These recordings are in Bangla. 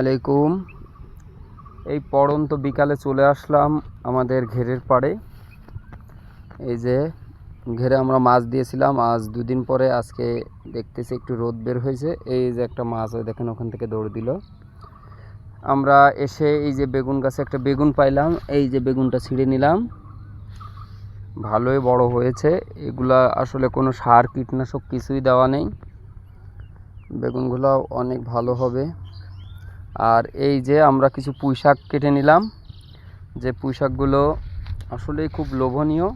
আলাইকুম এই পড়ন্ত বিকালে চলে আসলাম আমাদের ঘেরের পাড়ে। এই যে ঘেরে আমরা মাছ দিয়েছিলাম, আজ দুদিন পরে আজকে দেখতেছি একটু রোদ বের হয়েছে। এই যে একটা মাছ ওই দেখেন ওখান থেকে দৌড় দিল। আমরা এসে এই যে বেগুন গাছে একটা বেগুন পাইলাম, এই যে বেগুনটা ছিঁড়ে নিলাম। ভালোই বড় হয়েছে। এগুলা আসলে কোনো সার, কীটনাশক কিছুই দেওয়া নেই। বেগুনগুলো অনেক ভালো হবে। আর এই যে আমরা কিছু পুঁই শাক কেটে নিলাম, যে পুঁই শাকগুলো আসলেই খুব লোভনীয়।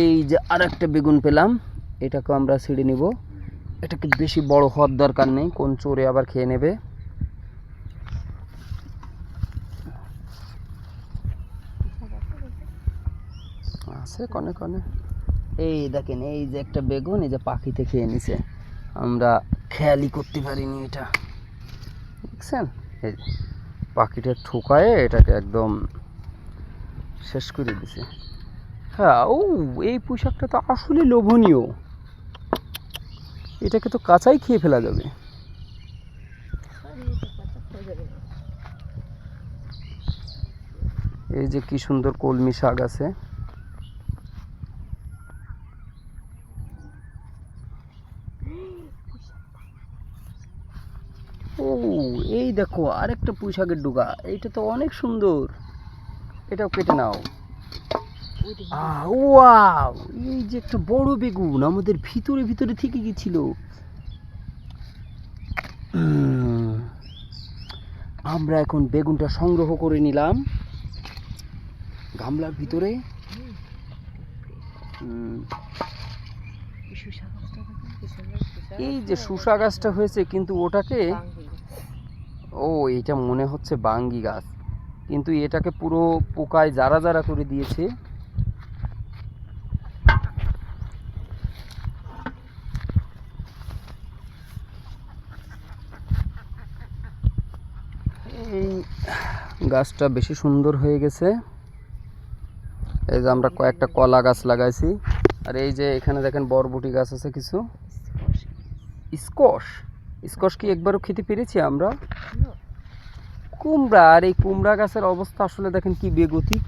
এই যে আর একটা বেগুন পেলাম এটাকে আমরা ছিঁড়ে নিব। এটাকে বেশি বড় হওয়ার দরকার নেই, কোন চোরে আবার খেয়ে নেবে। আছে কনে কনে। এই দেখেন, এই যে একটা বেগুন, এই যে পাখিতে খেয়ে নিছে। আমরা খেয়ালই করতে পারিনি এটা। দেখছেন? এই পাখিটা ঠোকায়ে, এটাকে একদম শেষ করে দিছে। হ্যাঁ ও, এই পোশাকটা তো আসলে লোভনীয়। এটাকে তো কাঁচাই খেয়ে ফেলা যাবে। এই যে কি সুন্দর কলমি শাক আছে ও এই দেখো আরেকটা পুঁই শাকের ডুগা এইটা তো অনেক সুন্দর। এটাও কেটে নাও। ওয়াও এই যে একটা বড় বেগুন আমাদের ভিতরে ভিতরে থেকে গেছিল। আমরা এখন বেগুনটা সংগ্রহ করে নিলাম। গামলার ভিতরে। এই যে শুষা গাছটা হয়েছে কিন্তু ওটাকে ও এটা মনে হচ্ছে বাঙ্গি গাছ। কিন্তু এটাকে পুরো পোকায় জারা জারা করে দিয়েছে এই গাছটা বেশি সুন্দর হয়ে গেছে। এই যে আমরা কয়েকটা কলা গাছ লাগাইছি। আর এই যে এখানে দেখেন বরবটি গাছ আছে কিছু। স্কোয়াশ স্কোয়াশ কি একবারও খেতে পেরেছি আমরা? কুমড়া, আর এই কুমড়া গাছের অবস্থা আসলে দেখেন কি বেগতিক।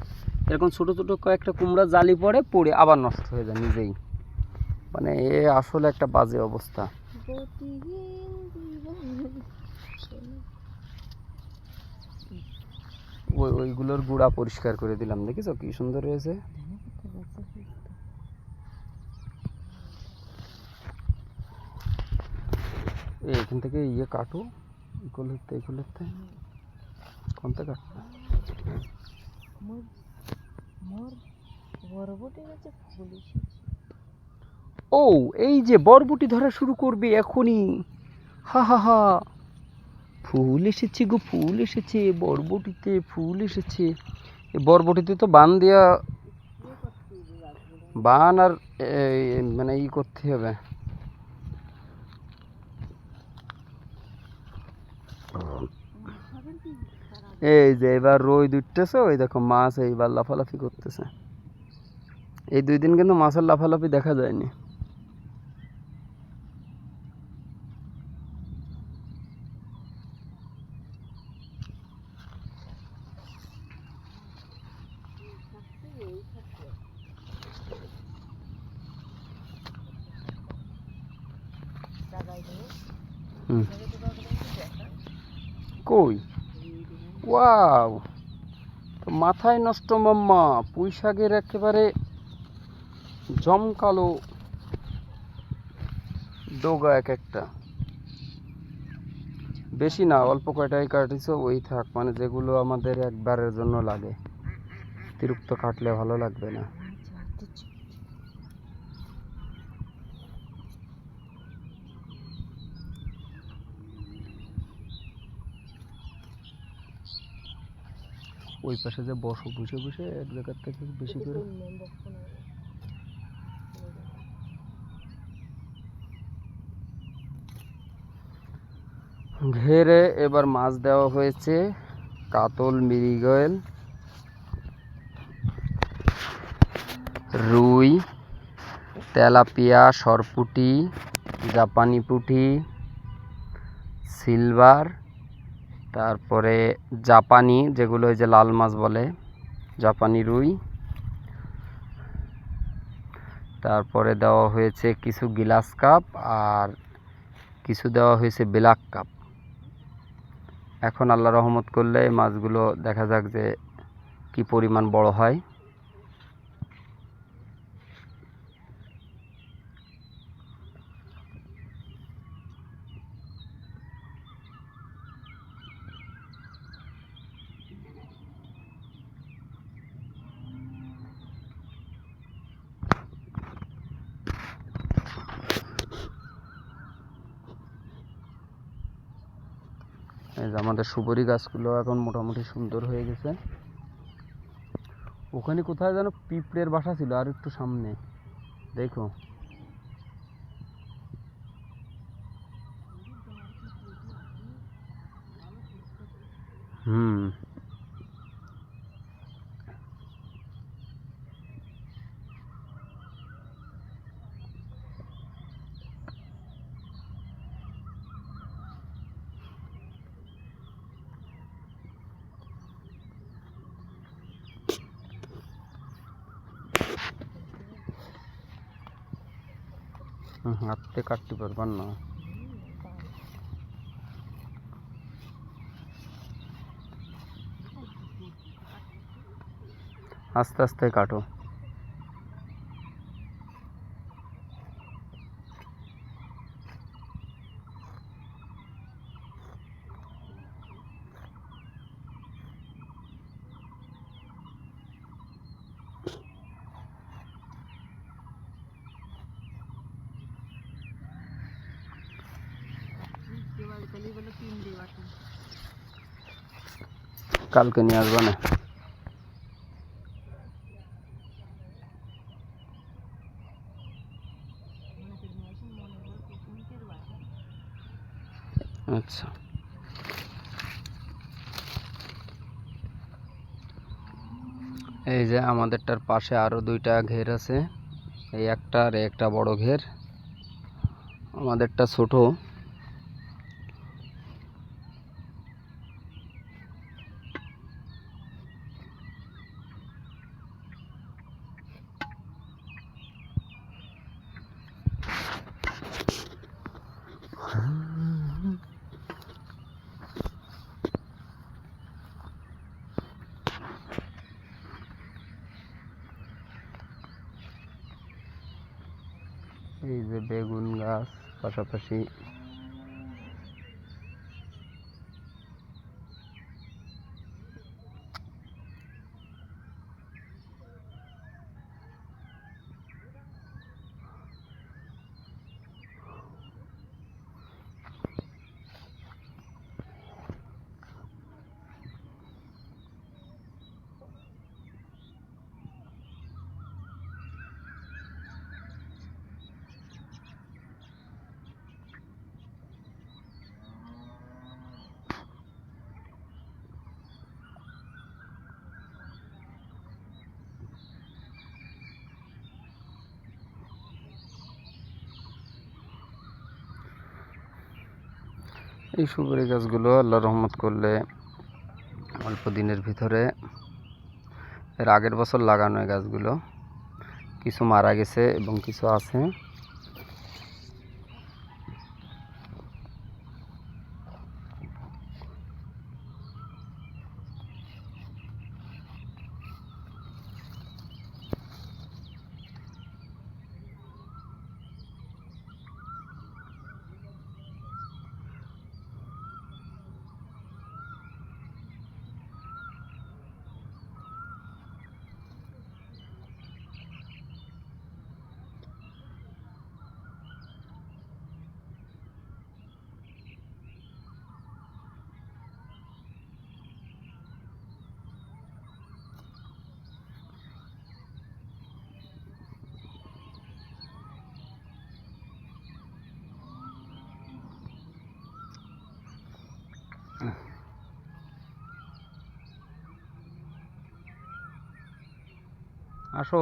এরকম ছোট ছোট কয়েকটা কুমড়া জালি পড়ে পড়ে আবার নষ্ট হয়ে যায় নিজেই। মানে এ আসলে একটা বাজে অবস্থা। ওই ওইগুলোর গুঁড়া পরিষ্কার করে দিলাম। দেখেছ কি সুন্দর হয়েছে? এখান থেকে ইয়ে কাটো, এগুলোতে এগুলোতে। কোনটা কাটবে? ও এই যে বরবটি ধরা শুরু করবে এখনই। হা হা হা। ফুল এসেছে গো ফুল এসেছে বরবটিতে ফুল এসেছে। বরবটিতে তো বান দেওয়া বান আর মানে ই করতে হবে। এই যে এবার রই দুটতেছে ওই দেখো মাছ এইবার লাফালাফি করতেছে। এই দুই দিন কিন্তু মাছের লাফালাফি দেখা যায়নি। কই? ওয়াও। মাথায় নষ্ট মাম্মা পুঁই শাকের একেবারে জমকালো ডোগা এক একটা। বেশি না, অল্প কয়টাই কাটিস ওই থাক মানে যেগুলো আমাদের একবারের জন্য লাগে। অতিরিক্ত কাটলে ভালো লাগবে না। ওই পাশে যে বসো বসে বসে এক জায়গার থেকে বেশি করে ঘেরে এবার মাছ দেওয়া হয়েছে কাতল মৃগেল রুই তেলাপিয়া সরপুটি জাপানি পুঁটি সিলভার তারপরে জাপানি, যেগুলো ওই যে লাল মাছ বলে, জাপানি রুই। তারপরে দেওয়া হয়েছে কিছু গিলাস কাপ আর কিছু দেওয়া হয়েছে ব্ল্যাক কাপ। এখন আল্লাহ রহমত করলে মাছগুলো দেখা যাক যে কি পরিমাণ বড় হয়। এই যে আমাদের সুপারি গাছগুলো এখন মোটামুটি সুন্দর হয়ে গেছে। ওখানে কোথায় যেন পিঁপড়ের বাসা ছিল, আর একটু সামনে। দেখো। হুম। হাতে কাটতে পারবার না। আস্তে আস্তে কাটো। কালকে নিয়ে আসবা না। আচ্ছা। এই যে আমাদেরটার পাশে আরও দুইটা ঘের আছে। এই একটা আর একটা বড় ঘের। আমাদেরটা ছোট। এই যে বেগুন গাছ পাশাপাশি এই সুপারি গাছগুলো আল্লাহ রহমত করলে অল্প দিনের ভিতরে এর আগের বছর লাগানো এই গাছগুলো। কিছু মারা গেছে এবং কিছু আছে। আসো।